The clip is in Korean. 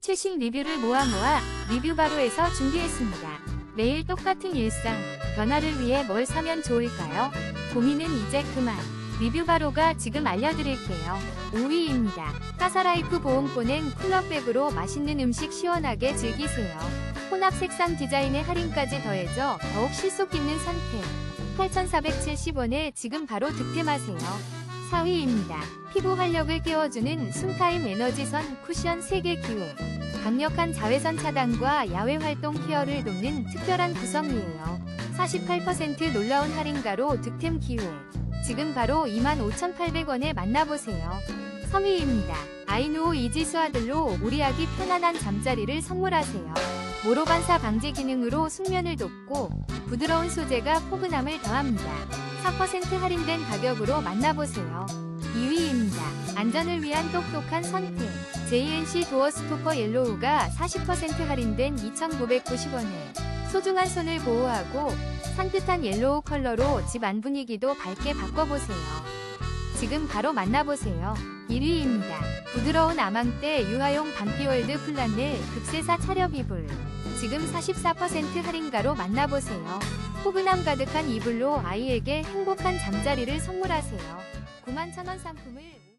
최신 리뷰를 모아 모아 리뷰 바로에서 준비했습니다. 매일 똑같은 일상, 변화를 위해 뭘 사면 좋을까요? 고민은 이제 그만. 리뷰 바로가 지금 알려드릴게요. 5위입니다. 카사라이프 보온권은 쿨러백으로 맛있는 음식 시원하게 즐기세요. 혼합 색상 디자인의 할인까지 더해져 더욱 실속 있는 선택. 8,470원에 지금 바로 득템하세요. 4위입니다. 피부 활력을 깨워주는 순타임 에너지선 쿠션 3개 기회. 강력한 자외선 차단과 야외 활동 케어를 돕는 특별한 구성이에요. 48% 놀라운 할인가로 득템 기회. 지금 바로 25,800원에 만나보세요. 3위입니다. 아이누오 이지수 아들로 우리 아기 편안한 잠자리를 선물하세요. 모로 반사 방지 기능으로 숙면을 돕고 부드러운 소재가 포근함을 더합니다. 4% 할인된 가격으로 만나보세요. 2위입니다. 안전을 위한 똑똑한 선택. JNC 도어 스토퍼 옐로우가 40% 할인된 2,990원에 소중한 손을 보호하고 산뜻한 옐로우 컬러로 집 안 분위기도 밝게 바꿔보세요. 지금 바로 만나보세요. 1위입니다. 부드러운 아망떼 유아용 반피월드 플란넬 극세사 차렵 이불. 지금 44% 할인가로 만나보세요. 포근함 가득한 이불로 아이에게 행복한 잠자리를 선물하세요. 91,000원 상품을